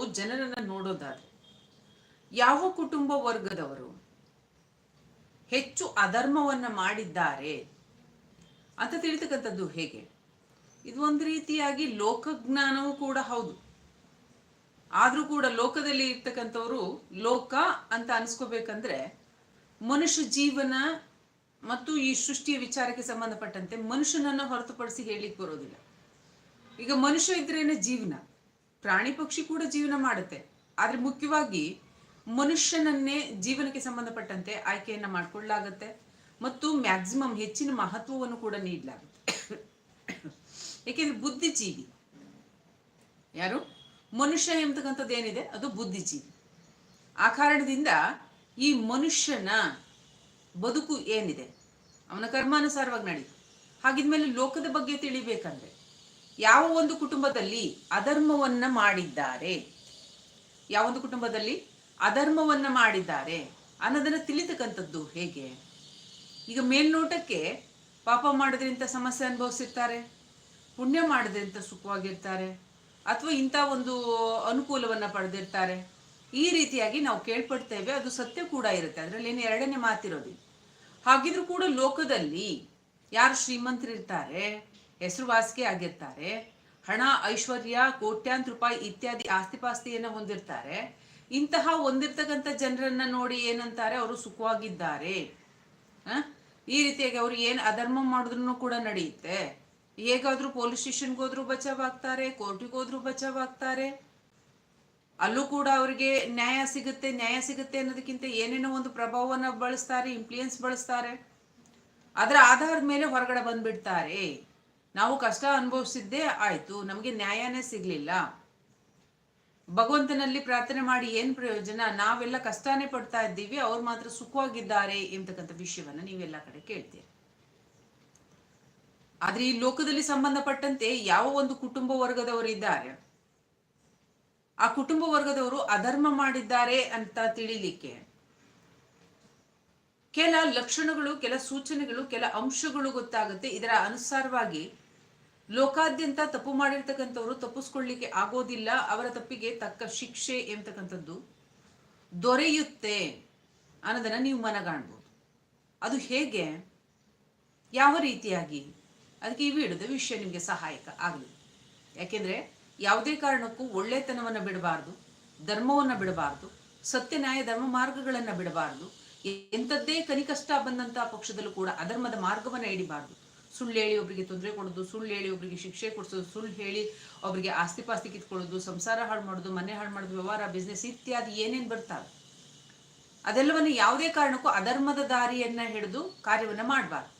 ನಾವು ಜನರನ್ನ ನೋಡೋದಾದ್ರೆ ಯಾವ ಕುಟುಂಬ ವರ್ಗದವರು ಹೆಚ್ಚು ಅಧರ್ಮವನ್ನ ಮಾಡಿದ್ದಾರೆ ಅಂತ ತಿಳಿತಕ್ಕಂಥದ್ದು ಹೇಗೆ? ಇದು ಒಂದು ರೀತಿಯಾಗಿ ಲೋಕಜ್ಞಾನವೂ ಕೂಡ ಹೌದು. ಆದ್ರೂ ಕೂಡ ಲೋಕದಲ್ಲಿ ಇರ್ತಕ್ಕಂಥವ್ರು ಲೋಕ ಅಂತ ಅನ್ಸ್ಕೋಬೇಕಂದ್ರೆ ಮನುಷ್ಯ ಜೀವನ ಮತ್ತು ಈ ಸೃಷ್ಟಿಯ ವಿಚಾರಕ್ಕೆ ಸಂಬಂಧಪಟ್ಟಂತೆ ಮನುಷ್ಯನನ್ನು ಹೊರತುಪಡಿಸಿ ಹೇಳಿಕ್ ಬರೋದಿಲ್ಲ. ಈಗ ಮನುಷ್ಯ ಇದ್ರೇನೆ ಜೀವನ. ಪ್ರಾಣಿ ಪಕ್ಷಿ ಕೂಡ ಜೀವನ ಮಾಡುತ್ತೆ. ಆದ್ರೆ ಮುಖ್ಯವಾಗಿ ಮನುಷ್ಯನನ್ನೇ ಜೀವನಕ್ಕೆ ಸಂಬಂಧಪಟ್ಟಂತೆ ಆಯ್ಕೆಯನ್ನ ಮಾಡ್ಕೊಳ್ಳಲಾಗತ್ತೆ ಮತ್ತು ಮ್ಯಾಕ್ಸಿಮಮ್ ಹೆಚ್ಚಿನ ಮಹತ್ವವನ್ನು ಕೂಡ ನೀಡಲಾಗುತ್ತೆ. ಏಕೆಂದರೆ ಬುದ್ಧಿಜೀವಿ. ಯಾರು? ಮನುಷ್ಯ ಎಂಬತಕ್ಕಂಥದ್ದು ಏನಿದೆ? ಅದು ಬುದ್ಧಿಜೀವಿ. ಆ ಕಾರಣದಿಂದ ಈ ಮನುಷ್ಯನ ಬದುಕು ಏನಿದೆ? ಅವನ ಕರ್ಮಾನುಸಾರವಾಗಿ ನಡೀತು. ಹಾಗಿದ್ಮೇಲೆ ಲೋಕದ ಬಗ್ಗೆ ತಿಳಿಬೇಕಂದ್ರೆ ಯಾವ ಒಂದು ಕುಟುಂಬದಲ್ಲಿ ಅಧರ್ಮವನ್ನ ಮಾಡಿದ್ದಾರೆ? ಯಾವ ಒಂದು ಕುಟುಂಬದಲ್ಲಿ ಅಧರ್ಮವನ್ನ ಮಾಡಿದ್ದಾರೆ ಅನ್ನೋದನ್ನ ತಿಳಿತಕ್ಕಂಥದ್ದು ಹೇಗೆ? ಈಗ ಮೇಲ್ನೋಟಕ್ಕೆ ಪಾಪ ಮಾಡಿದ್ರಿಂದ ಸಮಸ್ಯೆ ಅನುಭವಿಸಿರ್ತಾರೆ, ಪುಣ್ಯ ಮಾಡಿದ್ರಿಂದ ಸುಖವಾಗಿರ್ತಾರೆ, ಅಥವಾ ಇಂಥ ಒಂದು ಅನುಕೂಲವನ್ನ ಪಡೆದಿರ್ತಾರೆ. ಈ ರೀತಿಯಾಗಿ ನಾವು ಕೇಳ್ಪಡ್ತೇವೆ, ಅದು ಸತ್ಯ ಕೂಡ ಇರುತ್ತೆ. ಅದರಲ್ಲಿ ಏನು ಎರಡನೇ ಮಾತಿರೋದು ಹಾಗಿದ್ರೂ ಕೂಡ ಲೋಕದಲ್ಲಿ ಯಾರು ಶ್ರೀಮಂತರಿರ್ತಾರೆ ಹೆಸರುವಾಸಿಗೆ ಆಗಿರ್ತಾರೆ. ಹಣ, ಐಶ್ವರ್ಯ ಕೋಟ್ಯಾಂತರ ರೂಪಾಯಿ ಇತ್ಯಾದಿ ಆಸ್ತಿಪಾಸ್ತಿಯನ್ನು ಹೊಂದಿರ್ತಾರೆ. ಇಂತಹ ಹೊಂದಿರ್ತಕ್ಕಂಥ ಜನರನ್ನ ನೋಡಿ ಏನಂತಾರೆ? ಅವರು ಸುಖವಾಗಿದ್ದಾರೆ? ಈ ರೀತಿಯಾಗಿ ಅವರು ಏನು ಅಧರ್ಮ ಮಾಡಿದ್ರು ಕೂಡ ನಡೆಯುತ್ತೆ. ಹೇಗಾದ್ರೂ ಪೊಲೀಸ್ ಸ್ಟೇಷನ್ಗೆ ಹೋದ್ರು ಬಚಾವ್ ಆಗ್ತಾರೆ ಕೋರ್ಟಿಗೆ ಹೋದ್ರು ಬಚಾವ್ ಆಗ್ತಾರೆ ಅಲ್ಲೂ ಕೂಡ ಅವರಿಗೆ ನ್ಯಾಯ ಸಿಗುತ್ತೆ ನ್ಯಾಯ ಸಿಗುತ್ತೆ ಅನ್ನೋದಕ್ಕಿಂತ ಏನೇನೋ ಒಂದು ಪ್ರಭಾವವನ್ನ ಬಳಸ್ತಾರೆ ಇನ್ಫ್ಲೂಯೆನ್ಸ್ ಬಳಸ್ತಾರೆ. ಅದರ ಆಧಾರದ ಮೇಲೆ ಹೊರಗಡೆ ಬಂದ್ಬಿಡ್ತಾರೆ. ನಾವು ಕಷ್ಟ ಅನುಭವಿಸಿದ್ದೇ ಆಯ್ತು, ನಮಗೆ ನ್ಯಾಯನೇ ಸಿಗ್ಲಿಲ್ಲ. ಭಗವಂತನಲ್ಲಿ ಪ್ರಾರ್ಥನೆ ಮಾಡಿ ಏನ್ ಪ್ರಯೋಜನ? ನಾವೆಲ್ಲ ಕಷ್ಟನೇ ಪಡ್ತಾ ಇದ್ದೀವಿ, ಅವ್ರು ಮಾತ್ರ ಸುಖವಾಗಿದ್ದಾರೆ ಎಂಬತಕ್ಕಂಥ ವಿಷಯವನ್ನ ನೀವೆಲ್ಲ ಕಡೆ ಕೇಳ್ತೀರಿ. ಆದ್ರೆ ಈ ಲೋಕದಲ್ಲಿ ಸಂಬಂಧಪಟ್ಟಂತೆ ಯಾವ ಒಂದು ಕುಟುಂಬ ವರ್ಗದವರು ಇದ್ದಾರೆ? ಆ ಕುಟುಂಬ ವರ್ಗದವರು ಅಧರ್ಮ ಮಾಡಿದ್ದಾರೆ ಅಂತ ತಿಳಿಲಿಕ್ಕೆ ಕೆಲ ಲಕ್ಷಣಗಳು, ಕೆಲ ಸೂಚನೆಗಳು, ಕೆಲ ಅಂಶಗಳು ಗೊತ್ತಾಗುತ್ತೆ. ಇದರ ಅನುಸಾರವಾಗಿ ಲೋಕಾದ್ಯಂತ ತಪ್ಪು ಮಾಡಿರ್ತಕ್ಕಂಥವ್ರು ತಪ್ಪಿಸ್ಕೊಳ್ಳಿಕ್ಕೆ ಆಗೋದಿಲ್ಲ, ಅವರ ತಪ್ಪಿಗೆ ತಕ್ಕ ಶಿಕ್ಷೆ ಎಂಬತಕ್ಕಂಥದ್ದು ದೊರೆಯುತ್ತೆ ಅನ್ನೋದನ್ನು ನೀವು ಮನಗಾಣ್ಬೋದು. ಅದು ಹೇಗೆ? ಯಾವ ರೀತಿಯಾಗಿ? ಅದಕ್ಕೆ ಈ ವಿಡಿಯೋದ ವಿಷಯ ನಿಮಗೆ ಸಹಾಯಕ ಆಗಲಿ. ಯಾಕೆಂದ್ರೆ ಯಾವುದೇ ಕಾರಣಕ್ಕೂ ಒಳ್ಳೆತನವನ್ನು ಬಿಡಬಾರ್ದು, ಧರ್ಮವನ್ನು ಬಿಡಬಾರ್ದು, ಸತ್ಯ, ನ್ಯಾಯ, ಧರ್ಮ ಮಾರ್ಗಗಳನ್ನು ಬಿಡಬಾರ್ದು, ಎಂಥದ್ದೇ ಕನಿಕಷ್ಟ ಬಂದಂಥ ಪಕ್ಷದಲ್ಲೂ ಕೂಡ ಅಧರ್ಮದ ಮಾರ್ಗವನ್ನ ಹಿಡಿಬಾರ್ದು ಸುಳ್ಳು ಹೇಳಿ ಒಬ್ಬರಿಗೆ ತೊಂದರೆ ಕೊಡೋದು, ಸುಳ್ಳು ಹೇಳಿ ಒಬ್ಬರಿಗೆ ಶಿಕ್ಷೆ ಕೊಡಿಸೋದು, ಸುಳ್ಳು ಹೇಳಿ ಒಬ್ಬರಿಗೆ ಆಸ್ತಿ ಪಾಸ್ತಿ ಕಿತ್ಕೊಳ್ಳೋದು, ಸಂಸಾರ ಹಾಳು ಮಾಡೋದು, ಮನೆ ಹಾಳು ಮಾಡೋದು, ವ್ಯವಹಾರ ಬಿಸ್ನೆಸ್ ಇತ್ಯಾದಿ ಏನೇನು ಬರ್ತಾವೆ? ಅದೆಲ್ಲವನ್ನು ಯಾವುದೇ ಕಾರಣಕ್ಕೂ ಅಧರ್ಮದ ದಾರಿಯನ್ನ ಹಿಡಿದು ಕಾರ್ಯವನ್ನ ಮಾಡಬಾರ್ದು.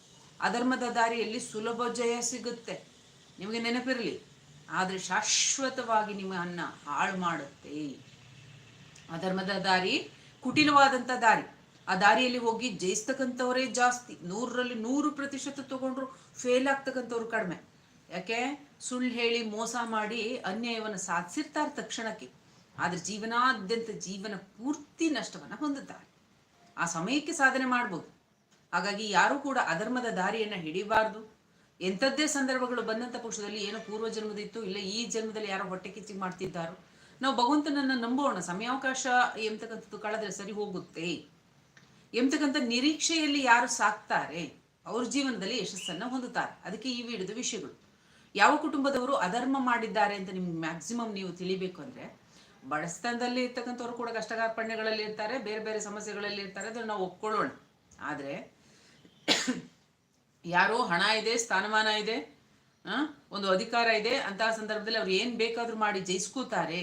ಅಧರ್ಮದ ದಾರಿಯಲ್ಲಿ ಸುಲಭ ಜಯ ಸಿಗುತ್ತೆ. ನಿಮಗೆ ನೆನಪಿರಲಿ, ಆದರೆ ಶಾಶ್ವತವಾಗಿ ನಿಮ್ಮನ್ನ ಹಾಳು ಮಾಡುತ್ತೆ. ಅಧರ್ಮದ ದಾರಿ ಕುಟಿಲವಾದಂಥ ದಾರಿ. ಆ ದಾರಿಯಲ್ಲಿ ಹೋಗಿ ಜಯಿಸ್ತಕ್ಕಂಥವರೇ ಜಾಸ್ತಿ. ನೂರರಲ್ಲಿ ನೂರು ಪ್ರತಿಶತ ತಗೊಂಡ್ರು ಫೇಲ್ ಆಗ್ತಕ್ಕಂಥವ್ರು ಕಡಿಮೆ. ಯಾಕೆ? ಸುಳ್ಳು ಹೇಳಿ ಮೋಸ ಮಾಡಿ ಅನ್ಯಾಯವನ್ನು ಸಾಧಿಸಿರ್ತಾರೆ ತಕ್ಷಣಕ್ಕೆ. ಆದ್ರೆ ಜೀವನಾದ್ಯಂತ ಜೀವನ ಪೂರ್ತಿ ನಷ್ಟವನ್ನ ಹೊಂದುತ್ತಾರೆ ಆ ಸಮಯಕ್ಕೆ ಸಾಧನೆ ಮಾಡ್ಬೋದು. ಹಾಗಾಗಿ ಯಾರು ಕೂಡ ಅಧರ್ಮದ ದಾರಿಯನ್ನ ಹಿಡಿಬಾರ್ದು. ಎಂಥದ್ದೇ ಸಂದರ್ಭಗಳು ಬಂದಂಥ ಪಕ್ಷದಲ್ಲಿ ಏನೋ ಪೂರ್ವ ಜನ್ಮದಿತ್ತು ಇಲ್ಲ ಈ ಜನ್ಮದಲ್ಲಿ ಯಾರೋ ಹೊಟ್ಟೆ ಕಿಚ್ಚಿ ಮಾಡ್ತಿದ್ದಾರೋ. ನಾವು ಭಗವಂತನನ್ನ ನಂಬೋಣ. ಸಮಯಾವಕಾಶ ಎಂತಕ್ಕಂಥದ್ದು ಕಳೆದ್ರೆ ಸರಿ ಹೋಗುತ್ತೆ. ಎಂಬತಕ್ಕಂಥ ನಿರೀಕ್ಷೆಯಲ್ಲಿ ಯಾರು ಸಾಕ್ತಾರೆ, ಅವ್ರ ಜೀವನದಲ್ಲಿ ಯಶಸ್ಸನ್ನು ಹೊಂದುತ್ತಾರೆ. ಅದಕ್ಕೆ ಈ ವಿಡಿಯೋದ ವಿಷಯಗಳು. ಯಾವ ಕುಟುಂಬದವರು ಅಧರ್ಮ ಮಾಡಿದ್ದಾರೆ ಅಂತ ನಿಮ್ಗೆ ಮ್ಯಾಕ್ಸಿಮಮ್ ನೀವು ತಿಳಿಬೇಕು ಅಂದ್ರೆ ಬಡಸ್ತನದಲ್ಲಿ ಇರ್ತಕ್ಕಂಥವ್ರು ಕೂಡ ಕಷ್ಟಗಾರ್ಪಣ್ಯಗಳಲ್ಲಿ ಇರ್ತಾರೆ, ಬೇರೆ ಬೇರೆ ಸಮಸ್ಯೆಗಳಲ್ಲಿ ಇರ್ತಾರೆ, ಅದನ್ನು ನಾವು ಒಪ್ಕೊಳ್ಳೋಣ. ಆದರೆ, ಯಾರೋ ಹಣ ಇದೆ, ಸ್ಥಾನಮಾನ ಇದೆ ಒಂದು ಅಧಿಕಾರ ಇದೆ, ಅಂತಹ ಸಂದರ್ಭದಲ್ಲಿ ಅವ್ರು ಏನು ಬೇಕಾದರೂ ಮಾಡಿ ಜಯಿಸ್ಕೋತಾರೆ.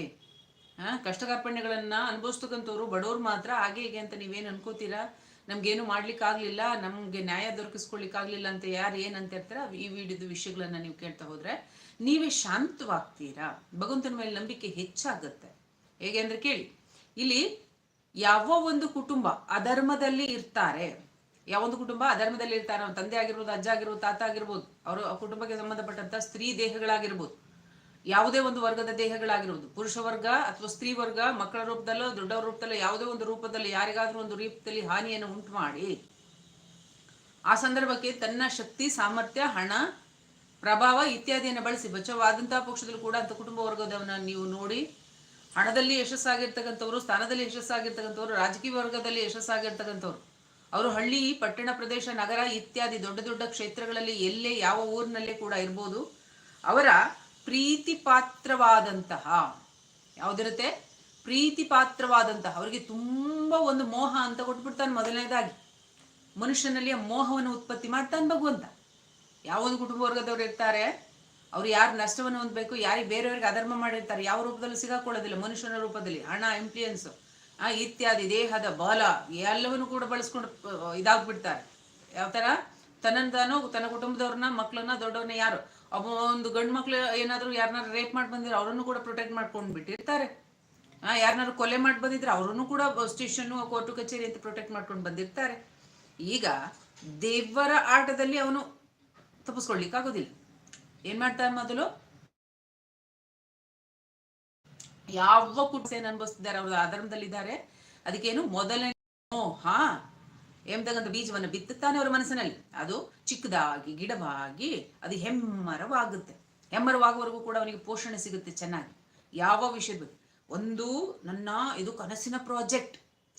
ಹಾಂ ಕಷ್ಟಗಾರ್ಪಣ್ಯಗಳನ್ನು ಅನುಭವಿಸ್ತಕ್ಕಂಥವ್ರು ಬಡವ್ರು ಮಾತ್ರ ಹಾಗೆ ಹೀಗೆ ಅಂತ ನೀವೇನು ಅನ್ಕೋತೀರಾ? ನಮ್ಗೇನು ಮಾಡ್ಲಿಕ್ಕೆ ಆಗ್ಲಿಲ್ಲ ನಮ್ಗೆ ನ್ಯಾಯ ದೊರಕಿಸ್ಕೊಳ್ಲಿಕ್ಕೆ ಆಗ್ಲಿಲ್ಲ ಅಂತ ಯಾರು ಏನಂತ ಇರ್ತಾರ ಈ ವಿಡಿಯೋದ ವಿಷಯಗಳನ್ನ ನೀವು ಕೇಳ್ತಾ ಹೋದ್ರೆ, ನೀವೇ ಶಾಂತವಾಗ್ತೀರಾ? ಭಗವಂತನ ಮೇಲೆ ನಂಬಿಕೆ ಹೆಚ್ಚಾಗುತ್ತೆ. ಹೇಗೆ ಅಂದ್ರೆ ಕೇಳಿ, ಇಲ್ಲಿ ಯಾವ ಒಂದು ಕುಟುಂಬ ಅಧರ್ಮದಲ್ಲಿ ಇರ್ತಾರೆ, ಯಾವ ಒಂದು ಕುಟುಂಬ ಅಧರ್ಮದಲ್ಲಿ ಇರ್ತಾರೆ ತಂದೆ ಆಗಿರ್ಬೋದು, ಅಜ್ಜ ಆಗಿರ್ಬೋದು, ತಾತ ಆಗಿರ್ಬೋದು, ಅವರು ಆ ಕುಟುಂಬಕ್ಕೆ ಸಂಬಂಧಪಟ್ಟಂತ ಸ್ತ್ರೀ ದೇಹಗಳಾಗಿರ್ಬೋದು ಯಾವುದೇ ಒಂದು ವರ್ಗದ ದೇಹಗಳಾಗಿರ್ಬೋದು, ಪುರುಷ ವರ್ಗ ಅಥವಾ ಸ್ತ್ರೀ ವರ್ಗ, ಮಕ್ಕಳ ರೂಪದಲ್ಲೋ, ದೊಡ್ಡವರ ರೂಪದಲ್ಲೋ, ಯಾವುದೇ ಒಂದು ರೂಪದಲ್ಲಿ ಯಾರಿಗಾದ್ರೂ ಒಂದು ರೂಪದಲ್ಲಿ ಹಾನಿಯನ್ನು ಉಂಟು ಮಾಡಿ ಆ ಸಂದರ್ಭಕ್ಕೆ ತನ್ನ ಶಕ್ತಿ, ಸಾಮರ್ಥ್ಯ, ಹಣ, ಪ್ರಭಾವ ಇತ್ಯಾದಿಯನ್ನು ಬಳಸಿ ಬಚಾವಾದಂತಹ ಪಕ್ಷದಲ್ಲೂ ಕೂಡ ಅಂತ ಕುಟುಂಬ ವರ್ಗದವನ್ನ ನೀವು ನೋಡಿ, ಹಣದಲ್ಲಿ ಯಶಸ್ಸಾಗಿರ್ತಕ್ಕಂಥವ್ರು, ಸ್ಥಾನದಲ್ಲಿ ಯಶಸ್ಸಾಗಿರ್ತಕ್ಕಂಥವ್ರು, ರಾಜಕೀಯ ವರ್ಗದಲ್ಲಿ ಯಶಸ್ಸಾಗಿರ್ತಕ್ಕಂಥವ್ರು, ಅವರು ಹಳ್ಳಿ, ಪಟ್ಟಣ ಪ್ರದೇಶ, ನಗರ ಇತ್ಯಾದಿ ದೊಡ್ಡ ದೊಡ್ಡ ಕ್ಷೇತ್ರಗಳಲ್ಲಿ ಎಲ್ಲೇ ಯಾವ ಊರಿನಲ್ಲೇ ಕೂಡ ಇರ್ಬೋದು, ಅವರ ಪ್ರೀತಿ ಪಾತ್ರವಾದಂತಹ ಯಾವುದಿರುತ್ತೆ? ಪ್ರೀತಿ ಪಾತ್ರವಾದಂತಹ ಅವರಿಗೆ ತುಂಬ ಒಂದು ಮೋಹ ಅಂತ ಕೊಟ್ಬಿಡ್ತಾನೆ ಮೊದಲನೇದಾಗಿ. ಮನುಷ್ಯನಲ್ಲಿ ಮೋಹವನ್ನು ಉತ್ಪತ್ತಿ ಮಾಡ್ತಾನೆ ಭಗವಂತ. ಯಾವೊಂದು ಕುಟುಂಬ ವರ್ಗದವ್ರು ಇರ್ತಾರೆ, ಅವ್ರು ಯಾರು ನಷ್ಟವನ್ನು ಹೊಂದಬೇಕು, ಯಾರಿಗೆ ಬೇರೆಯವ್ರಿಗೆ ಅಧರ್ಮ ಮಾಡಿರ್ತಾರೆ, ಯಾವ ರೂಪದಲ್ಲಿ ಸಿಗಾಕೊಳ್ಳೋದಿಲ್ಲ, ಮನುಷ್ಯನ ರೂಪದಲ್ಲಿ, ಹಣ ಇನ್ಫ್ಲೂಯೆನ್ಸ್ ಆ, ಇತ್ಯಾದಿ, ದೇಹದ ಬಲ, ಎಲ್ಲವನ್ನು ಕೂಡ ಬಳಸ್ಕೊಂಡು ಇದಾಗ್ಬಿಡ್ತಾರೆ. ಯಾವ ಥರ ತನ್ನ ತಾನು ತನ್ನ ಕುಟುಂಬದವ್ರನ್ನ ಮಕ್ಕಳನ್ನ ದೊಡ್ಡವ್ರನ್ನ ಯಾರು? ಒಬ್ಬ ಒಂದು ಗಂಡು ಮಕ್ಳು ಏನಾದರೂ ಯಾರನ್ನಾರು ರೇಪ್ ಮಾಡಿ ಬಂದಿದ್ರೆ ಅವರನ್ನು ಕೂಡ ಪ್ರೊಟೆಕ್ಟ್ ಮಾಡ್ಕೊಂಡು ಬಿಟ್ಟಿರ್ತಾರೆ ಆ ಯಾರನ್ನಾರು ಕೊಲೆ ಮಾಡಿ ಬಂದಿದ್ರೆ ಅವರನ್ನು ಕೂಡ ಸ್ಟೇಷನ್ ಕೋರ್ಟು ಕಚೇರಿ ಅಂತ ಪ್ರೊಟೆಕ್ಟ್ ಮಾಡ್ಕೊಂಡು ಬಂದಿರ್ತಾರೆ. ಈಗ ದೇವರ ಆಟದಲ್ಲಿ ಅವನು ತಪ್ಪಿಸ್ಕೊಳ್ಲಿಕ್ಕಾಗೋದಿಲ್ಲ ಏನ್ ಮಾಡ್ತಾರೆ ಮೊದಲು? ಯಾವ ಕುಟುಂಬ ಅನುಭವಿಸ್ತಿದ್ದಾರೆ, ಅವರು ಆಧಾರದಲ್ಲಿದ್ದಾರೆ. ಅದಕ್ಕೇನು ಮೊದಲನೇ ಹಾ ಎಂಬತಕ್ಕಂಥ ಬೀಜವನ್ನು ಬಿತ್ತುತ್ತಾನೆ ಅವರ ಮನಸ್ಸಿನಲ್ಲಿ. ಅದು ಚಿಕ್ಕದಾಗಿ, ಗಿಡವಾಗಿ, ಅದು ಹೆಮ್ಮರವಾಗುತ್ತೆ. ಹೆಮ್ಮರವಾಗುವವರೆಗೂ ಕೂಡ ಅವನಿಗೆ ಪೋಷಣೆ ಸಿಗುತ್ತೆ ಚೆನ್ನಾಗಿ. ಯಾವ ವಿಷಯದ ಒಂದು ನನ್ನ ಇದು ಕನಸಿನ ಪ್ರಾಜೆಕ್ಟ್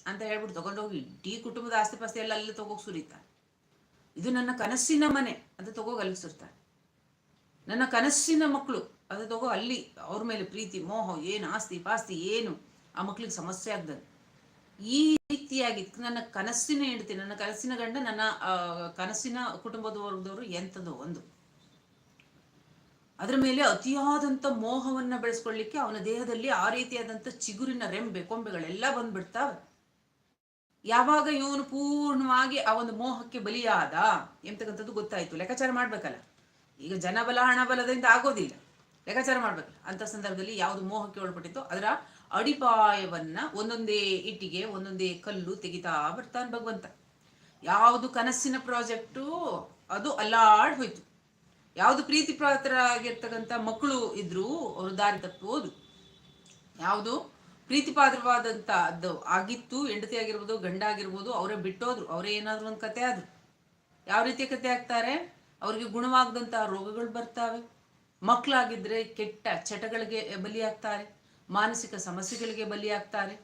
ಅಂತ ಹೇಳ್ಬಿಟ್ಟು ತಗೊಂಡೋಗಿ ಇಡೀ ಕುಟುಂಬದ ಆಸ್ತಿ ಪಾಸ್ತಿ ಎಲ್ಲ ಅಲ್ಲಿ ತಗೋಗಿ ಸುರಿತಾನೆ. ಇದು ನನ್ನ ಕನಸಿನ ಮನೆ ಅಂತ ತಗೋಗಿ ಅಲ್ಲಿ ಸುರ್ತಾನೆ ನನ್ನ ಕನಸಿನ ಮಕ್ಕಳು ಅದು ತಗೋ ಅಲ್ಲಿ ಅವ್ರ ಮೇಲೆ ಪ್ರೀತಿ, ಮೋಹ, ಏನು ಆಸ್ತಿ ಪಾಸ್ತಿ ಏನು ಆ ಮಕ್ಳಿಗೆ ಸಮಸ್ಯೆ ಆಗ್ದಂಗೆ ಈ ರೀತಿಯಾಗಿ ನನ್ನ ಕನಸಿನ ಹೆಂಡತಿ, ನನ್ನ ಕನಸಿನ ಗಂಡ, ನನ್ನ ಕನಸಿನ ಕುಟುಂಬದ ವರ್ಗದವರು ಎಂಥದ್ದು ಒಂದು. ಅದರ ಮೇಲೆ ಅತಿಯಾದಂಥ ಮೋಹವನ್ನು ಬೆಳೆಸ್ಕೊಳ್ಳಿಕ್ಕೆ ಅವನ ದೇಹದಲ್ಲಿ ಆ ರೀತಿಯಾದಂಥ ಚಿಗುರಿನ ರೆಂಬೆ ಕೊಂಬೆಗಳೆಲ್ಲ ಬಂದ್ಬಿಡ್ತಾವೆ ಯಾವಾಗ ಇವನು ಪೂರ್ಣವಾಗಿ ಆ ಒಂದು ಮೋಹಕ್ಕೆ ಬಲಿಯಾದ ಎಂತಕ್ಕಂಥದ್ದು ಗೊತ್ತಾಯ್ತು. ಲೆಕ್ಕಾಚಾರ ಮಾಡ್ಬೇಕಲ್ಲ. ಈಗ ಜನಬಲ ಹಣಬಲದಿಂದ ಆಗೋದಿಲ್ಲ. ಲೆಕ್ಕಾಚಾರ ಮಾಡ್ಬೇಕಲ್ಲ. ಅಂತ ಸಂದರ್ಭದಲ್ಲಿ ಯಾವುದು ಮೋಹಕ್ಕೆ ಒಳಪಟ್ಟಿತ್ತು ಅದರ ಅಡಿಪಾಯವನ್ನ ಒಂದೊಂದೇ ಇಟ್ಟಿಗೆ, ಒಂದೊಂದೇ ಕಲ್ಲು ತೆಗಿತಾ ಬರ್ತಾನೆ ಭಗವಂತ. ಯಾವುದು ಕನಸಿನ ಪ್ರಾಜೆಕ್ಟು, ಅದು ಅಲ್ಲಾಡ್ ಹೋಯ್ತು. ಯಾವುದು ಪ್ರೀತಿ ಪಾತ್ರರಾಗಿರ್ತಕ್ಕಂಥ ಮಕ್ಕಳು ಇದ್ರು ಅವರು ದಾರಿ ತಪ್ಪುವುದು ಯಾವುದು ಪ್ರೀತಿ ಪಾತ್ರವಾದಂಥ ಅದು ಆಗಿತ್ತು, ಹೆಂಡತಿ ಆಗಿರ್ಬೋದು, ಗಂಡ ಆಗಿರ್ಬೋದು, ಅವರೇ ಬಿಟ್ಟೋದ್ರು. ಅವರೇ ಏನಾದ್ರು ಒಂದು ಕತೆ ಆದ್ರು. ಯಾವ ರೀತಿಯ ಕತೆ ಆಗ್ತಾರೆ? ಅವರಿಗೆ ಗುಣವಾಗದಂತ ರೋಗಗಳು ಬರ್ತಾವೆ. ಮಕ್ಕಳಾಗಿದ್ರೆ ಕೆಟ್ಟ ಚಟಗಳಿಗೆ ಬಲಿಯಾಗ್ತಾರೆ. ಮಾನಸಿಕ ಸಮಸ್ಯೆಗಳಿಗೆ ಬಲಿಯಾಗ್ತಾರೆ.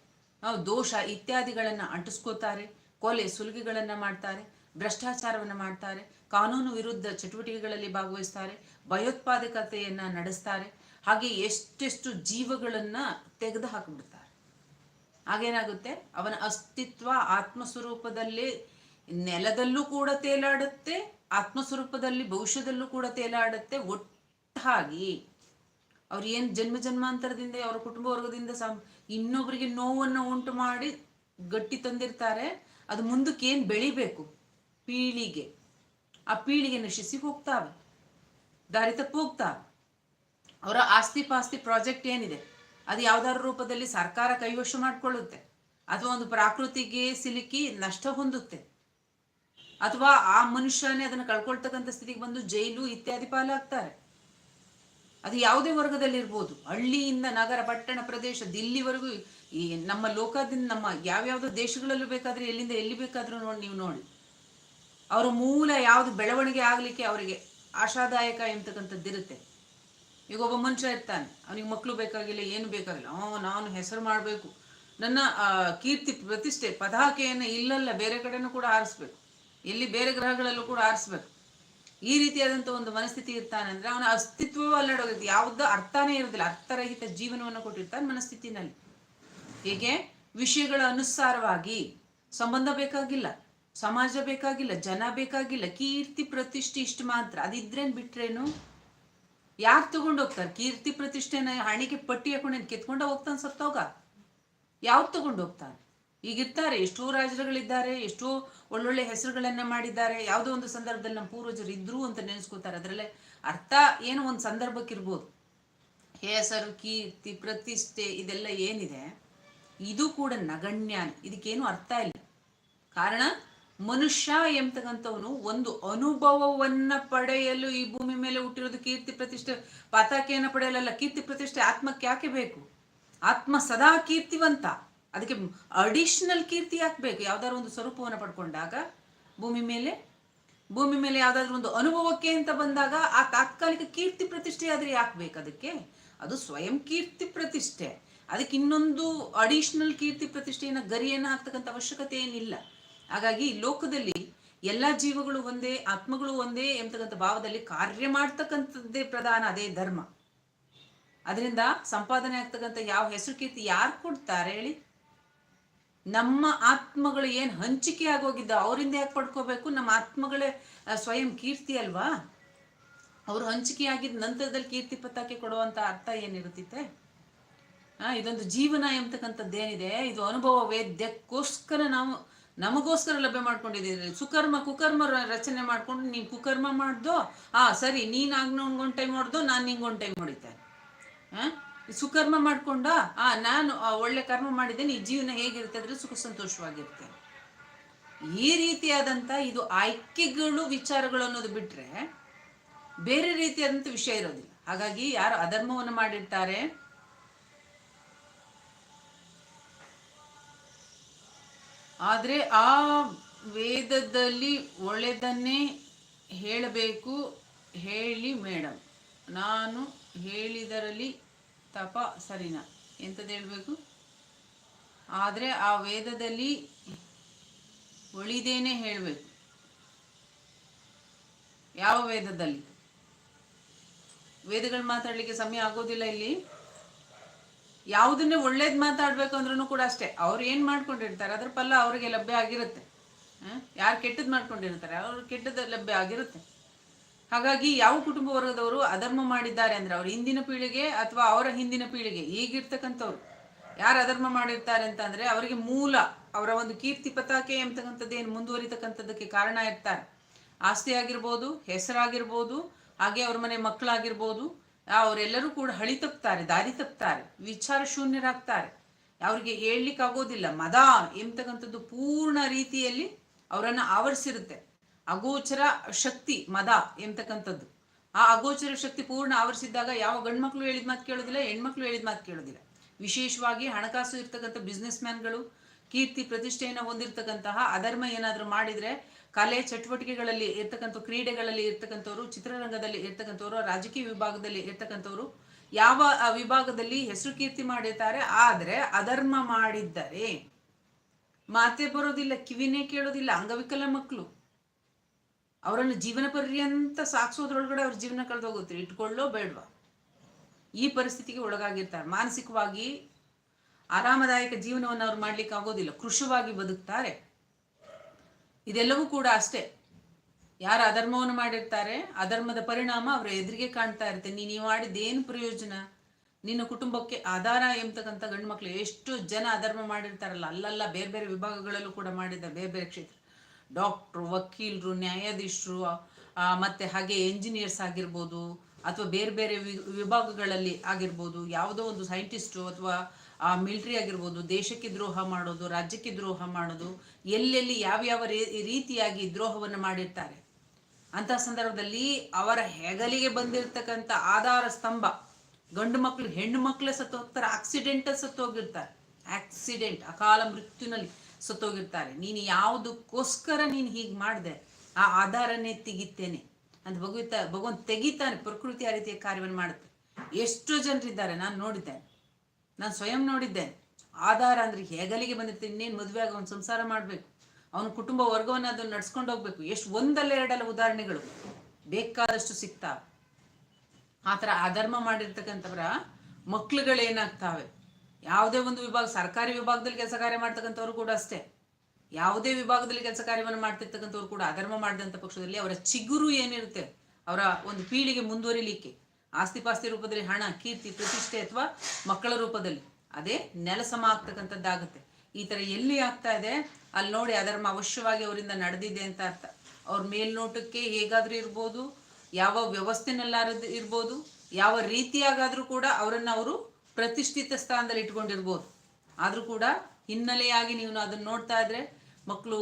ದೋಷ ಇತ್ಯಾದಿಗಳನ್ನು ಅಂಟಿಸ್ಕೋತಾರೆ. ಕೊಲೆ, ಸುಲಿಗೆಗಳನ್ನು ಮಾಡ್ತಾರೆ. ಭ್ರಷ್ಟಾಚಾರವನ್ನು ಮಾಡ್ತಾರೆ. ಕಾನೂನು ವಿರುದ್ಧ ಚಟುವಟಿಕೆಗಳಲ್ಲಿ ಭಾಗವಹಿಸ್ತಾರೆ. ಭಯೋತ್ಪಾದಕತೆಯನ್ನು ನಡೆಸ್ತಾರೆ. ಹಾಗೆ ಎಷ್ಟೆಷ್ಟು ಜೀವಗಳನ್ನು ತೆಗೆದು ಹಾಕಿಬಿಡ್ತಾರೆ ಹಾಗೇನಾಗುತ್ತೆ? ಅವನ ಅಸ್ತಿತ್ವ ಆತ್ಮಸ್ವರೂಪದಲ್ಲೇ ನೆಲದಲ್ಲೂ ಕೂಡ ತೇಲಾಡುತ್ತೆ. ಆತ್ಮಸ್ವರೂಪದಲ್ಲಿ ಭವಿಷ್ಯದಲ್ಲೂ ಕೂಡ ತೇಲಾಡುತ್ತೆ. ಒಟ್ಟಾಗಿ ಅವ್ರು ಏನು ಜನ್ಮ ಜನ್ಮಾಂತರದಿಂದ ಅವರ ಕುಟುಂಬ ವರ್ಗದಿಂದ ಸಂ ಇನ್ನೊಬ್ಬರಿಗೆ ನೋವನ್ನು ಉಂಟು ಮಾಡಿ ಗಟ್ಟಿ ತಂದಿರ್ತಾರೆ. ಅದು ಮುಂದಕ್ಕೆ ಏನು ಬೆಳಿಬೇಕು? ಪೀಳಿಗೆ. ಆ ಪೀಳಿಗೆ ನಶಿಸಿ ಹೋಗ್ತಾವೆ. ದಾರಿ ತಪ್ಪು ಹೋಗ್ತಾವೆ. ಅವರ ಆಸ್ತಿ ಪಾಸ್ತಿ ಪ್ರಾಜೆಕ್ಟ್ ಏನಿದೆ? ಅದು ಯಾವ್ದಾದ್ರು ರೂಪದಲ್ಲಿ ಸರ್ಕಾರ ಕೈವಶ ಮಾಡಿಕೊಳ್ಳುತ್ತೆ. ಅಥವಾ ಒಂದು ಪ್ರಾಕೃತಿಗೆ ಸಿಲುಕಿ ನಷ್ಟ ಹೊಂದುತ್ತೆ. ಅಥವಾ ಆ ಮನುಷ್ಯನೇ ಅದನ್ನು ಕಳ್ಕೊಳ್ತಕ್ಕಂಥ ಸ್ಥಿತಿಗೆ ಬಂದು ಜೈಲು ಇತ್ಯಾದಿ ಪಾಲಾಗ್ತಾರೆ. ಅದು ಯಾವುದೇ ವರ್ಗದಲ್ಲಿರ್ಬೋದು. ಹಳ್ಳಿಯಿಂದ ನಗರ, ಪಟ್ಟಣ, ಪ್ರದೇಶ, ದಿಲ್ಲಿವರೆಗೂ ಈ ನಮ್ಮ ಲೋಕದಿಂದ ನಮ್ಮ ಯಾವ್ಯಾವುದೋ ದೇಶಗಳಲ್ಲೂ ಬೇಕಾದ್ರೆ ಎಲ್ಲಿಂದ ಎಲ್ಲಿ ಬೇಕಾದ್ರೂ ನೋಡಿ ನೀವು ನೋಡಿ. ಅವರ ಮೂಲ ಯಾವುದು ಬೆಳವಣಿಗೆ ಆಗಲಿಕ್ಕೆ ಅವರಿಗೆ ಆಶಾದಾಯಕ ಎಂತಕ್ಕಂಥದ್ದಿರುತ್ತೆ ಈಗ ಒಬ್ಬ ಮನುಷ್ಯ ಇರ್ತಾನೆ, ಅವನಿಗೆ ಮಕ್ಕಳು ಬೇಕಾಗಿಲ್ಲ, ಏನು ಬೇಕಾಗಿಲ್ಲ. ಅವ ನಾನು ಹೆಸರು ಮಾಡಬೇಕು. ನನ್ನ ಕೀರ್ತಿ, ಪ್ರತಿಷ್ಠೆ ಪದಾಕೆಯನ್ನು ಇಲ್ಲಲ್ಲ, ಬೇರೆ ಕಡೆನೂ ಕೂಡ ಆರಿಸ್ಬೇಕು ಎಲ್ಲಿ ಬೇರೆ ಗ್ರಹಗಳಲ್ಲೂ ಕೂಡ ಆರಿಸ್ಬೇಕು ಈ ರೀತಿಯಾದಂಥ ಒಂದು ಮನಸ್ಥಿತಿ ಇರ್ತಾನೆ ಅಂದ್ರೆ ಅವನ ಅಸ್ತಿತ್ವವೂ ಅಲ್ಲಾಡೋಗುತ್ತೆ ಯಾವುದೋ ಅರ್ಥನೇ ಇರೋದಿಲ್ಲ. ಅರ್ಥರಹಿತ ಜೀವನವನ್ನು ಕೊಟ್ಟಿರ್ತಾನೆ ಮನಸ್ಥಿತಿನಲ್ಲಿ. ಹೀಗೆ ವಿಷಯಗಳ ಅನುಸಾರವಾಗಿ ಸಂಬಂಧ ಬೇಕಾಗಿಲ್ಲ, ಸಮಾಜ ಬೇಕಾಗಿಲ್ಲ, ಜನ ಬೇಕಾಗಿಲ್ಲ, ಕೀರ್ತಿ ಪ್ರತಿಷ್ಠೆ ಇಷ್ಟು ಮಾತ್ರ. ಅದಿದ್ರೇನ್ ಬಿಟ್ರೇನು? ಯಾರು ತಗೊಂಡೋಗ್ತಾರೆ ಕೀರ್ತಿ ಪ್ರತಿಷ್ಠೆನ ಹಣಿಗೆ ಪಟ್ಟಿ ಹಾಕೊಂಡು ಕಿತ್ಕೊಂಡ ಹೋಗ್ತಾನೆ ಸತ್ತೋಗ? ಯಾವ್ದು ತಗೊಂಡು ಹೋಗ್ತಾನೆ? ಈಗಿರ್ತಾರೆ. ಎಷ್ಟೋ ರಾಜರುಗಳಿದ್ದಾರೆ, ಎಷ್ಟೋ ಒಳ್ಳೊಳ್ಳೆ ಹೆಸರುಗಳನ್ನ ಮಾಡಿದ್ದಾರೆ. ಯಾವುದೋ ಒಂದು ಸಂದರ್ಭದಲ್ಲಿ ನಮ್ಮ ಪೂರ್ವಜರು ಇದ್ರು ಅಂತ ನೆನೆಸ್ಕೋತಾರೆ. ಅದರಲ್ಲೇ ಅರ್ಥ ಏನೋ ಒಂದು ಸಂದರ್ಭಕ್ಕಿರ್ಬೋದು. ಹೆಸರು, ಕೀರ್ತಿ, ಪ್ರತಿಷ್ಠೆ ಇದೆಲ್ಲ ಏನಿದೆ? ಇದು ಕೂಡ ನಗಣ್ಯ ಇದಕ್ಕೇನು ಅರ್ಥ ಇಲ್ಲ. ಕಾರಣ ಮನುಷ್ಯ ಎಂಬತಕ್ಕಂಥವನು ಒಂದು ಅನುಭವವನ್ನ ಪಡೆಯಲು ಈ ಭೂಮಿ ಮೇಲೆ ಹುಟ್ಟಿರೋದು ಕೀರ್ತಿ, ಪ್ರತಿಷ್ಠೆ, ಪಾತಾಕಿಯನ್ನು ಪಡೆಯಲಲ್ಲ. ಕೀರ್ತಿ, ಪ್ರತಿಷ್ಠೆ ಆತ್ಮಕ್ಕೆ ಯಾಕೆ ಬೇಕು? ಆತ್ಮ ಸದಾ ಕೀರ್ತಿವಂತ. ಅದಕ್ಕೆ ಅಡಿಷನಲ್ ಕೀರ್ತಿ ಹಾಕ್ಬೇಕು. ಬೇಕು ಯಾವ್ದಾದ್ರು ಒಂದು ಸ್ವರೂಪವನ್ನು ಪಡ್ಕೊಂಡಾಗ ಭೂಮಿ ಮೇಲೆ ಭೂಮಿ ಮೇಲೆ ಯಾವ್ದಾದ್ರು ಒಂದು ಅನುಭವಕ್ಕೆ ಅಂತ ಬಂದಾಗ ಆ ತಾತ್ಕಾಲಿಕ ಕೀರ್ತಿ ಪ್ರತಿಷ್ಠೆ ಆದ್ರೆ ಹಾಕ್ಬೇಕು ಅದಕ್ಕೆ? ಅದು ಸ್ವಯಂ ಕೀರ್ತಿ ಪ್ರತಿಷ್ಠೆ. ಅದಕ್ಕೆ ಇನ್ನೊಂದು ಅಡಿಷನಲ್ ಕೀರ್ತಿ ಪ್ರತಿಷ್ಠೆಯನ್ನು ಗರಿಯನ್ನು ಹಾಕ್ತಕ್ಕಂಥ ಅವಶ್ಯಕತೆ ಏನಿಲ್ಲ. ಹಾಗಾಗಿ ಲೋಕದಲ್ಲಿ ಎಲ್ಲ ಜೀವಗಳು ಒಂದೇ, ಆತ್ಮಗಳು ಒಂದೇ ಎಂಬತಕ್ಕಂಥ ಭಾವದಲ್ಲಿ ಕಾರ್ಯ ಮಾಡ್ತಕ್ಕಂಥದ್ದೇ ಪ್ರಧಾನ, ಅದೇ ಧರ್ಮ. ಅದರಿಂದ ಸಂಪಾದನೆ ಆಗ್ತಕ್ಕಂಥ ಯಾವ ಹೆಸರು ಕೀರ್ತಿ ಯಾರು ಕೊಡ್ತಾರೆ ಹೇಳಿ? ನಮ್ಮ ಆತ್ಮಗಳು ಏನು ಹಂಚಿಕೆ ಆಗೋಗಿದ್ದ ಅವರಿಂದ ಯಾಕೆ ಪಡ್ಕೋಬೇಕು? ನಮ್ಮ ಆತ್ಮಗಳೇ ಸ್ವಯಂ ಕೀರ್ತಿ ಅಲ್ವಾ? ಅವರು ಹಂಚಿಕೆ ಆಗಿದ್ದ ನಂತರದಲ್ಲಿ ಕೀರ್ತಿ ಪತಾಕೆ ಕೊಡುವಂತ ಅರ್ಥ ಏನಿರುತ್ತಿತ್ತೆ ಆ, ಇದೊಂದು ಜೀವನ ಎಂಬತಕ್ಕಂಥದ್ದೇನಿದೆ ಇದು ಅನುಭವ ವೇದ್ಯಕ್ಕೋಸ್ಕರ ನಾವು ನಮಗೋಸ್ಕರ ಲಭ್ಯ ಮಾಡ್ಕೊಂಡಿದ್ದೀರಿ. ಸುಕರ್ಮ ಕುಕರ್ಮ ರಚನೆ ಮಾಡ್ಕೊಂಡು ನೀನು ಕುಕರ್ಮ ಮಾಡ್ದೋ ಆ ಸರಿ ನೀನು ಆಗ್ನ ಒಂದು ಟೈಮ್ ಮಾಡ್ದೋ ನಾನು ನಿಂಗೆ ಒಂದು ಟೈಮ್ ಹೊಡಿತೆ. ಆ? ಸುಕರ್ಮ ಮಾಡ್ಕೊಂಡ? ಆ, ನಾನು ಒಳ್ಳೆ ಕರ್ಮ ಮಾಡಿದ್ದೇನೆ, ಈ ಜೀವನ ಹೇಗಿರುತ್ತೆ ಅಂದ್ರೆ ಸುಖ ಸಂತೋಷವಾಗಿರುತ್ತೆ. ಈ ರೀತಿಯಾದಂಥ ಇದು ಆಯ್ಕೆಗಳು, ವಿಚಾರಗಳು ಅನ್ನೋದು ಬಿಟ್ರೆ ಬೇರೆ ರೀತಿಯಾದಂಥ ವಿಷಯ ಇರೋದಿಲ್ಲ. ಹಾಗಾಗಿ ಯಾರು ಅಧರ್ಮವನ್ನು ಮಾಡಿರ್ತಾರೆ? ಆದರೆ ಆ ವೇದದಲ್ಲಿ ಒಳ್ಳೆಯದನ್ನೇ ಹೇಳಬೇಕು, ಹೇಳಿ ಮೇಡಮ್ ನಾನು ಹೇಳಿದರಲ್ಲಿ ತಪ ಸರಿನ? ಎಂಥದ್ದು ಹೇಳಬೇಕು? ಆದರೆ ಆ ವೇದದಲ್ಲಿ ಒಳಿದೇನೆ ಹೇಳಬೇಕು. ಯಾವ ವೇದದಲ್ಲಿ? ವೇದಗಳು ಮಾತಾಡಲಿಕ್ಕೆ ಸಮಯ ಆಗೋದಿಲ್ಲ ಇಲ್ಲಿ. ಯಾವುದನ್ನೇ ಒಳ್ಳೇದು ಮಾತಾಡ್ಬೇಕು ಅಂದ್ರೂ ಕೂಡ ಅಷ್ಟೇ. ಅವ್ರು ಏನು ಮಾಡ್ಕೊಂಡಿರ್ತಾರೆ? ಅದ್ರ ಫಲ ಅವರಿಗೆ ಲಭ್ಯ ಆಗಿರುತ್ತೆ. ಯಾರು ಕೆಟ್ಟದ್ದು ಮಾಡ್ಕೊಂಡಿರ್ತಾರೆ? ಅವ್ರು ಕೆಟ್ಟದ್ದು ಲಭ್ಯ ಆಗಿರುತ್ತೆ. ಹಾಗಾಗಿ ಯಾವ ಕುಟುಂಬ ವರ್ಗದವರು ಅಧರ್ಮ ಮಾಡಿದ್ದಾರೆ ಅಂದ್ರೆ ಅವ್ರ ಹಿಂದಿನ ಪೀಳಿಗೆ ಅಥವಾ ಅವರ ಹಿಂದಿನ ಪೀಳಿಗೆ ಈಗಿರ್ತಕ್ಕಂಥವ್ರು ಯಾರು ಅಧರ್ಮ ಮಾಡಿರ್ತಾರೆ ಅಂತ ಅಂದ್ರೆ ಅವರಿಗೆ ಮೂಲ, ಅವರ ಒಂದು ಕೀರ್ತಿ ಪತಾಕೆ ಎಂಬತಕ್ಕಂಥದ್ದು ಏನು ಮುಂದುವರಿತಕ್ಕಂಥದ್ದಕ್ಕೆ ಕಾರಣ ಇರ್ತಾರೆ. ಆಸ್ತಿ ಆಗಿರ್ಬೋದು, ಹೆಸರಾಗಿರ್ಬೋದು, ಹಾಗೆ ಅವ್ರ ಮನೆ ಮಕ್ಕಳಾಗಿರ್ಬೋದು, ಅವರೆಲ್ಲರೂ ಕೂಡ ಹಳಿ ತಪ್ತಾರೆ, ದಾರಿ ತಪ್ತಾರೆ, ವಿಚಾರ ಶೂನ್ಯರಾಗ್ತಾರೆ. ಅವ್ರಿಗೆ ಹೇಳಲಿಕ್ಕೆ ಆಗೋದಿಲ್ಲ ಮದ ಎಂಬತಕ್ಕಂಥದ್ದು ಪೂರ್ಣ ರೀತಿಯಲ್ಲಿ ಅವರನ್ನು ಆವರಿಸಿರುತ್ತೆ. ಅಗೋಚರ ಶಕ್ತಿ, ಮದ ಎಂತಕ್ಕಂಥದ್ದು. ಆ ಅಗೋಚರ ಶಕ್ತಿ ಪೂರ್ಣ ಆವರಿಸಿದ್ದಾಗ ಯಾವ ಗಂಡ್ಮಕ್ಳು ಹೇಳಿದ ಮಾತು ಕೇಳೋದಿಲ್ಲ, ಹೆಣ್ಮಕ್ಳು ಹೇಳಿದ ಮಾತು ಕೇಳೋದಿಲ್ಲ. ವಿಶೇಷವಾಗಿ ಹಣಕಾಸು ಇರ್ತಕ್ಕಂಥ ಬಿಸ್ನೆಸ್ ಮ್ಯಾನ್ಗಳು ಕೀರ್ತಿ ಪ್ರತಿಷ್ಠೆಯನ್ನು ಹೊಂದಿರತಕ್ಕಂತಹ ಅಧರ್ಮ ಏನಾದರೂ ಮಾಡಿದರೆ ಕಲೆ ಚಟುವಟಿಕೆಗಳಲ್ಲಿ ಇರ್ತಕ್ಕಂಥ ಕ್ರೀಡೆಗಳಲ್ಲಿ ಇರ್ತಕ್ಕಂಥವ್ರು, ಚಿತ್ರರಂಗದಲ್ಲಿ ಇರ್ತಕ್ಕಂಥವ್ರು, ರಾಜಕೀಯ ವಿಭಾಗದಲ್ಲಿ ಇರ್ತಕ್ಕಂಥವ್ರು ಯಾವ ವಿಭಾಗದಲ್ಲಿ ಹೆಸರು ಕೀರ್ತಿ ಮಾಡಿರ್ತಾರೆ, ಆದರೆ ಅಧರ್ಮ ಮಾಡಿದ್ದರೆ ಮಾತೇ ಬರೋದಿಲ್ಲ, ಕಿವಿನೇ ಕೇಳೋದಿಲ್ಲ, ಅಂಗವಿಕಲ ಮಕ್ಕಳು. ಅವರನ್ನು ಜೀವನ ಪರ್ಯಂತ ಸಾಕ್ಸೋದ್ರೊಳಗಡೆ ಅವ್ರ ಜೀವನ ಕಳೆದೋಗುತ್ತೆ. ಇಟ್ಕೊಳ್ಳೋ ಬೇಡವಾ? ಈ ಪರಿಸ್ಥಿತಿಗೆ ಒಳಗಾಗಿರ್ತಾರೆ. ಮಾನಸಿಕವಾಗಿ ಆರಾಮದಾಯಕ ಜೀವನವನ್ನು ಅವ್ರು ಮಾಡ್ಲಿಕ್ಕೆ ಆಗೋದಿಲ್ಲ. ಕೃಶವಾಗಿ ಬದುಕ್ತಾರೆ. ಇದೆಲ್ಲವೂ ಕೂಡ ಅಷ್ಟೇ. ಯಾರು ಅಧರ್ಮವನ್ನು ಮಾಡಿರ್ತಾರೆ, ಅಧರ್ಮದ ಪರಿಣಾಮ ಅವರ ಎದುರಿಗೆ ಕಾಣ್ತಾ ಇರುತ್ತೆ. ನೀನು ಮಾಡಿದ್ದೇನು ಪ್ರಯೋಜನ? ನಿನ್ನ ಕುಟುಂಬಕ್ಕೆ ಆಧಾರ ಎಂಬತಕ್ಕಂಥ ಗಂಡು ಮಕ್ಕಳು ಎಷ್ಟು ಜನ ಅಧರ್ಮ ಮಾಡಿರ್ತಾರಲ್ಲ, ಅಲ್ಲಲ್ಲ ಬೇರೆ ಬೇರೆ ವಿಭಾಗಗಳಲ್ಲೂ ಕೂಡ ಮಾಡಿದ್ದಾರೆ ಬೇರೆ ಬೇರೆ ಕ್ಷೇತ್ರ. ಡಾಕ್ಟ್ರು, ವಕೀಲರು, ನ್ಯಾಯಾಧೀಶರು ಮತ್ತು ಹಾಗೆ ಎಂಜಿನಿಯರ್ಸ್ ಆಗಿರ್ಬೋದು, ಅಥವಾ ಬೇರೆ ಬೇರೆ ವಿಭಾಗಗಳಲ್ಲಿ ಆಗಿರ್ಬೋದು, ಯಾವುದೋ ಒಂದು ಸೈಂಟಿಸ್ಟು ಅಥವಾ, ಆ ಮಿಲ್ಟ್ರಿ ಆಗಿರ್ಬೋದು, ದೇಶಕ್ಕೆ ದ್ರೋಹ ಮಾಡೋದು, ರಾಜ್ಯಕ್ಕೆ ದ್ರೋಹ ಮಾಡೋದು, ಎಲ್ಲೆಲ್ಲಿ ಯಾವ್ಯಾವ ರೀತಿಯಾಗಿ ದ್ರೋಹವನ್ನು ಮಾಡಿರ್ತಾರೆ. ಅಂತಹ ಸಂದರ್ಭದಲ್ಲಿ ಅವರ ಹೆಗಲಿಗೆ ಬಂದಿರತಕ್ಕಂಥ ಆಧಾರ ಸ್ತಂಭ, ಗಂಡು ಮಕ್ಕಳು ಹೆಣ್ಣು ಮಕ್ಕಳೇ ಸತ್ತು ಹೋಗ್ತಾರೆ ಆಕ್ಸಿಡೆಂಟ್ ಸತ್ತು ಹೋಗಿರ್ತಾರೆ ಆಕ್ಸಿಡೆಂಟ್ ಅಕಾಲ ಮೃತ್ಯುನಲ್ಲಿ. ಸತ್ತೋಗಿರ್ತಾರೆ. ನೀನು ಯಾವುದಕ್ಕೋಸ್ಕರ ನೀನು ಹೀಗೆ ಮಾಡಿದೆ? ಆ ಆಧಾರನೇ ತೆಗಿತೇನೆ. ಅಂತ ಭಗವಂತ ಭಗವಂತ ತೆಗಿತಾನೆ. ಪ್ರಕೃತಿ ಆ ರೀತಿಯ ಕಾರ್ಯವನ್ನು ಮಾಡುತ್ತೆ. ಎಷ್ಟು ಜನರಿದ್ದಾರೆ. ನಾನು ನೋಡಿದ್ದೆ ನಾನು ಸ್ವಯಂ ನೋಡಿದ್ದೆ ಆಧಾರ ಅಂದ್ರೆ ಹೇಗಲಿಗೆ ಬಂದಿರ್ತೀನಿ. ಇನ್ನೇನು ಮದುವೆ ಆಗ ಒಂದು ಸಂಸಾರ ಮಾಡಬೇಕು. ಅವನ ಕುಟುಂಬ ವರ್ಗವನ್ನು ಅದನ್ನು ನಡ್ಸ್ಕೊಂಡು ಹೋಗ್ಬೇಕು. ಎಷ್ಟು ಒಂದಲ್ಲ ಎರಡಲ್ಲ ಉದಾಹರಣೆಗಳು. ಬೇಕಾದಷ್ಟು ಸಿಗ್ತಾವೆ. ಆ ಥರ ಅಧರ್ಮ ಮಾಡಿರ್ತಕ್ಕಂಥವರ ಮಕ್ಳುಗಳೇನಾಗ್ತಾವೆ? ಯಾವುದೇ ಒಂದು ವಿಭಾಗ, ಸರ್ಕಾರಿ ವಿಭಾಗದಲ್ಲಿ ಕೆಲಸ ಕಾರ್ಯ ಮಾಡ್ತಕ್ಕಂಥವ್ರು ಕೂಡ ಅಷ್ಟೇ. ಯಾವುದೇ ವಿಭಾಗದಲ್ಲಿ ಕೆಲಸ ಕಾರ್ಯವನ್ನು ಮಾಡ್ತಿರ್ತಕ್ಕಂಥವ್ರು ಕೂಡ ಅಧರ್ಮ ಮಾಡಿದಂಥ ಪಕ್ಷದಲ್ಲಿ ಅವರ ಚಿಗುರು ಏನಿರುತ್ತೆ, ಅವರ ಒಂದು ಪೀಳಿಗೆ ಮುಂದುವರಿಲಿಕ್ಕೆ ಆಸ್ತಿ ಪಾಸ್ತಿ ರೂಪದಲ್ಲಿ ಹಣ, ಕೀರ್ತಿ, ಪ್ರತಿಷ್ಠೆ ಅಥವಾ ಮಕ್ಕಳ ರೂಪದಲ್ಲಿ, ಅದೇ ನೆಲಸಮ ಆಗ್ತಕ್ಕಂಥದ್ದಾಗುತ್ತೆ. ಈ ಥರ ಎಲ್ಲಿ ಆಗ್ತಾ ಇದೆ, ಅಲ್ಲಿ ನೋಡಿ ಅಧರ್ಮ ಅವಶ್ಯವಾಗಿ ಅವರಿಂದ ನಡೆದಿದೆ ಅಂತ ಅರ್ಥ. ಅವ್ರ ಮೇಲ್ನೋಟಕ್ಕೆ ಹೇಗಾದ್ರೂ ಇರ್ಬೋದು, ಯಾವ ವ್ಯವಸ್ಥೆನಲ್ಲಾದ್ರೂ ಇರ್ಬೋದು, ಯಾವ ರೀತಿಯಾಗಾದ್ರೂ ಕೂಡ ಅವರನ್ನು ಅವರು ಪ್ರತಿಷ್ಠಿತ ಸ್ಥಾನದಲ್ಲಿ ಇಟ್ಕೊಂಡಿರ್ಬೋದು. ಆದರೂ ಕೂಡ ಹಿನ್ನೆಲೆಯಾಗಿ ನೀವು ಅದನ್ನು ನೋಡ್ತಾ ಇದ್ರೆ ಮಕ್ಕಳು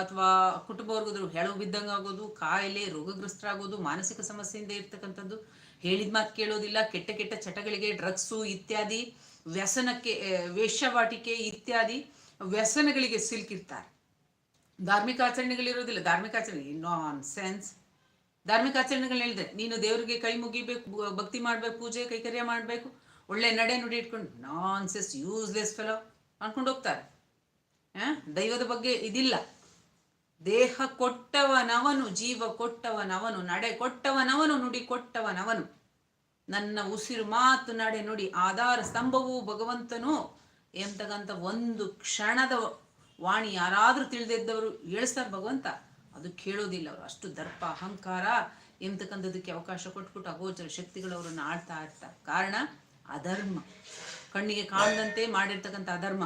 ಅಥವಾ ಕುಟುಂಬ ವರ್ಗದವರು ಹೆಳವು ಬಿದ್ದಂಗೆ ಆಗೋದು, ಕಾಯಿಲೆ, ರೋಗಗ್ರಸ್ತರಾಗೋದು, ಮಾನಸಿಕ ಸಮಸ್ಯೆಯಿಂದ ಇರ್ತಕ್ಕಂಥದ್ದು, ಹೇಳಿದ ಮಾತು ಕೇಳೋದಿಲ್ಲ, ಕೆಟ್ಟ ಕೆಟ್ಟ ಚಟಗಳಿಗೆ ಡ್ರಗ್ಸು ಇತ್ಯಾದಿ, ವ್ಯಸನಕ್ಕೆ ವೇಶ್ಯಾವಾಟಿಕೆ ಇತ್ಯಾದಿ ವ್ಯಸನಗಳಿಗೆ ಸಿಲ್ಕಿರ್ತಾರೆ. ಧಾರ್ಮಿಕ ಆಚರಣೆಗಳಿರೋದಿಲ್ಲ. ಧಾರ್ಮಿಕ ಆಚರಣೆ ನಾನ್ ಸೆನ್ಸ್ ಧಾರ್ಮಿಕ ಆಚರಣೆಗಳು ಹೇಳಿದ್ರೆ ನೀನು ದೇವರಿಗೆ ಕೈ ಮುಗಿಬೇಕು, ಭಕ್ತಿ ಮಾಡ್ಬೇಕು, ಪೂಜೆ, ಕೈಕರ್ಯ ಮಾಡಬೇಕು ಒಳ್ಳೆ ನಡೆ ನುಡಿ ಇಟ್ಕೊಂಡು ನಾನ್ಸೆಸ್ ಯೂಸ್ಲೆಸ್ ಫೆಲೋ ಅನ್ಕೊಂಡು ಹೋಗ್ತಾರೆ? ದೈವದ ಬಗ್ಗೆ ಇದಿಲ್ಲ. ದೇಹ ಕೊಟ್ಟವನವನು, ಜೀವ ಕೊಟ್ಟವನವನು, ನಡೆ ಕೊಟ್ಟವನವನು, ನುಡಿ ಕೊಟ್ಟವನವನು. ನನ್ನ ಉಸಿರು ಮಾತು ನಡೆ ನುಡಿ ಆಧಾರ ಸ್ತಂಭವು ಭಗವಂತನು. ಎಂತಕ್ಕಂಥ ಒಂದು ಕ್ಷಣದ ವಾಣಿ ಯಾರಾದರೂ ತಿಳಿದಿದ್ದವರು ಹೇಳ್ತಾರೆ ಭಗವಂತ. ಅದು ಕೇಳೋದಿಲ್ಲ ಅವರು. ಅಷ್ಟು ದರ್ಪ, ಅಹಂಕಾರ ಎಂತಕ್ಕಂಥದಕ್ಕೆ ಅವಕಾಶ ಕೊಟ್ಬಿಟ್ಟು ಅಗೋಚರ ಶಕ್ತಿಗಳು ಅವರನ್ನು ಆಡ್ತಾ ಇರ್ತಾರೆ. ಕಾರಣ ಅಧರ್ಮ. ಕಣ್ಣಿಗೆ ಕಾಣದಂತೆ ಮಾಡಿರ್ತಕ್ಕಂಥ ಅಧರ್ಮ.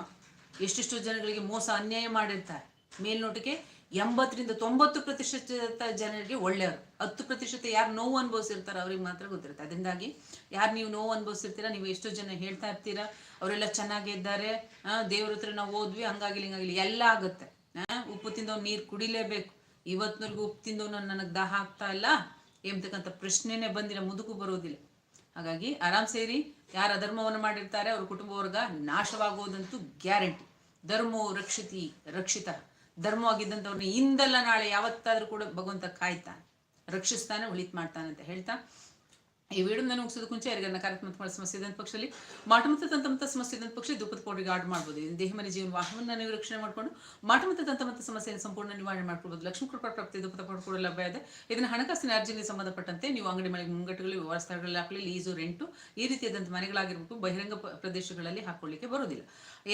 ಎಷ್ಟೆಷ್ಟು ಜನಗಳಿಗೆ ಮೋಸ ಅನ್ಯಾಯ ಮಾಡಿರ್ತಾರೆ. ಮೇಲ್ನೋಟಕ್ಕೆ ಎಂಬತ್ತರಿಂದ ತೊಂಬತ್ತು ಪ್ರತಿಶತ ಜನರಿಗೆ ಒಳ್ಳೆಯವರು. ಹತ್ತು ಪ್ರತಿಶತ ಯಾರು ನೋವು ಅನುಭವಿಸಿರ್ತಾರ ಅವ್ರಿಗೆ ಮಾತ್ರ ಗೊತ್ತಿರುತ್ತೆ. ಅದರಿಂದಾಗಿ ಯಾರು ನೀವು ನೋವು ಅನುಭವಿಸಿರ್ತೀರಾ ನೀವು ಎಷ್ಟೋ ಜನ ಹೇಳ್ತಾ ಇರ್ತೀರಾ ಅವರೆಲ್ಲ ಚೆನ್ನಾಗೇ ಇದ್ದಾರೆ ಆ, ದೇವ್ರ ಹತ್ರ ನಾವು ಓದ್ವಿ ಹಂಗಾಗಿಲ್ಲ ಹಿಂಗಾಗಿಲ್ಲ ಎಲ್ಲ ಆಗುತ್ತೆ. ಉಪ್ಪು ತಿಂದವ್ ನೀರು ಕುಡಿಲೇಬೇಕು. ಇವತ್ತಿನವರೆಗೂ ಉಪ್ಪು ತಿಂದವ್ ನನಗೆ ದಾಹ ಆಗ್ತಾ ಇಲ್ಲ ಎಂಬತಕ್ಕಂಥ ಪ್ರಶ್ನೆನೇ ಬಂದಿಲ್ಲ ಮುದುಕು ಬರೋದಿಲ್ಲ. ಹಾಗಾಗಿ ಆರಾಮ್ ಸೇರಿ, ಯಾರು ಅಧರ್ಮವನ್ನು ಮಾಡಿರ್ತಾರೆ, ಅವ್ರ ಕುಟುಂಬ ವರ್ಗ ನಾಶವಾಗುವುದಂತೂ ಗ್ಯಾರಂಟಿ. ಧರ್ಮೋ ರಕ್ಷಿತಿ ರಕ್ಷಿತ. ಧರ್ಮವಾಗಿದ್ದಂಥವ್ರನ್ನ ಇಂದಲ್ಲ ನಾಳೆ ಯಾವತ್ತಾದ್ರೂ ಕೂಡ ಭಗವಂತ ಕಾಯ್ತಾನೆ. ರಕ್ಷಿಸ್ತಾನೆ ಉಳಿತ್ ಮಾಡ್ತಾನೆ ಅಂತ ಹೇಳ್ತಾ ಈ ನಾನು ಮುಗಿಸೋದಕ್ಕೆ ಮುಂಚೆ ಯಾರಿಗಾರ ನಕಾರಾತ್ಮಕ ಸಮಸ್ಯೆ ಇದ್ದಂಥ ಪಕ್ಷದಲ್ಲಿ ಮಾಟ ಮತ್ತು ತಂತಮತ ಸಮಸ್ಯೆ ಇದ್ದಂಥ ಪಕ್ಷ ದುಪ್ಪದ ಪೌಡರಿಗೆ ಆಡ್ ಮಾಡ್ಬೋದು. ದೇಹ ಮನೆ ಜೀವನ ವಾಹನವನ್ನು ನೀವು ರಕ್ಷಣೆ ಮಾಡ್ಕೊಂಡು ಮಾಟ ಮತ್ತು ತಂತಮತ ಸಮಸ್ಯೆಯನ್ನು ಸಂಪೂರ್ಣ ನಿವಾರಣೆ ಮಾಡ್ಕೊಳ್ಬೋದು. ಲಕ್ಷ್ಮೀ ಕೃಪಾ ಪ್ರಾಪ್ತಿ ದುಪ್ಪದ ಪೌಡರ್ ಕೂಡ ಲಭ್ಯ ಇದೆ. ಇದನ್ನು ಹಣಕಾಸಿನ ಅರ್ಜಿಗೆ ಸಂಬಂಧಪಟ್ಟಂತೆ ನೀವು ಅಂಗಡಿ ಮಳಿಗೆ ಮುಂಗಟ್ಟುಗಳು, ವ್ಯವಹಾರ ಸ್ಥಳಗಳಲ್ಲಿ ಹಾಕಲಿ ಲೀಸು, ರೆಂಟು ಈ ರೀತಿಯಾದಂಥ ಮನೆಗಳಾಗಿರ್ಬೇಕು. ಬಹಿರಂಗ ಪ್ರದೇಶಗಳಲ್ಲಿ ಹಾಕೊಳ್ಳಿಕ್ಕೆ ಬರೋದಿಲ್ಲ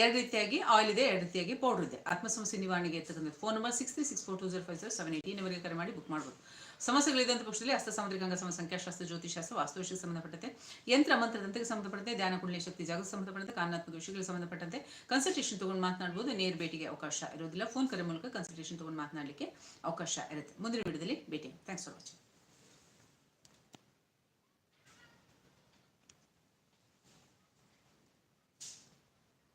ಎರಡು ರೀತಿಯಾಗಿ ಆಯಿಲ್ ಇದೆ, ಎರಡು ರೀತಿಯಾಗಿ ಪೌಡರ್ ಇದೆ. ಆತ್ಮ ಸಮಸ್ಯೆ ನಿವಾರಣೆಗೆ phone number six three six four two zero five zero seven eight ಈ ನಂಬರ್ಗೆ ಕರೆ ಮಾಡಿ ಬುಕ್ ಮಾಡ್ಬೋದು. ಸಮಸ್ಯೆಗಳಿದ್ದಂಥ ಪಕ್ಷದಲ್ಲಿ ಹಸ್ತ ಸಾಮುದ್ರಿಕ ಅಂಗಸಮ ಸಂಖ್ಯಾಶಾಸ್ತ್ರ ಜ್ಯೋತಿಷಾಸ್ತ್ರ ವಾಸ್ತುವಿಷಯಕ್ಕೆ ಸಂಬಂಧಪಟ್ಟಂತೆ ಯಂತ್ರ ಮಂತ್ರ ದಂತಕ್ಕೆ ಸಂಬಂಧಪಟ್ಟಂತೆ ಧ್ಯಾನ ಕುಂಡಲಿ ಶಕ್ತಿ ಜಾಗಕ್ಕೆ ಸಂಬಂಧಪಟ್ಟಂತೆ ಕಾರಣಾತ್ಮಕ ವಿಷಯಗಳಿಗೆ ಸಂಬಂಧಪಟ್ಟಂತೆ ಕನ್ಸಲ್ಟೇಷನ್ ತಗೊಂಡು ಮಾತನಾಡಬಹುದು ನೇರ ಭೇಟಿಗೆ ಅವಕಾಶ ಇರೋದಿಲ್ಲ. ಫೋನ್ ಕರೆ ಮೂಲಕ ಕನ್ಸಲ್ಟೇಷನ್ ತಗೊಂಡು ಮಾತನಾಡಲಿಕ್ಕೆ ಅವಕಾಶ ಇರುತ್ತೆ. ಮುಂದಿನ ವಿಡಿಯೋದಲ್ಲಿ ಭೇಟಿ ಥ್ಯಾಂಕ್ಸ್ ಫಾರ್ ವಾಚಿಂಗ್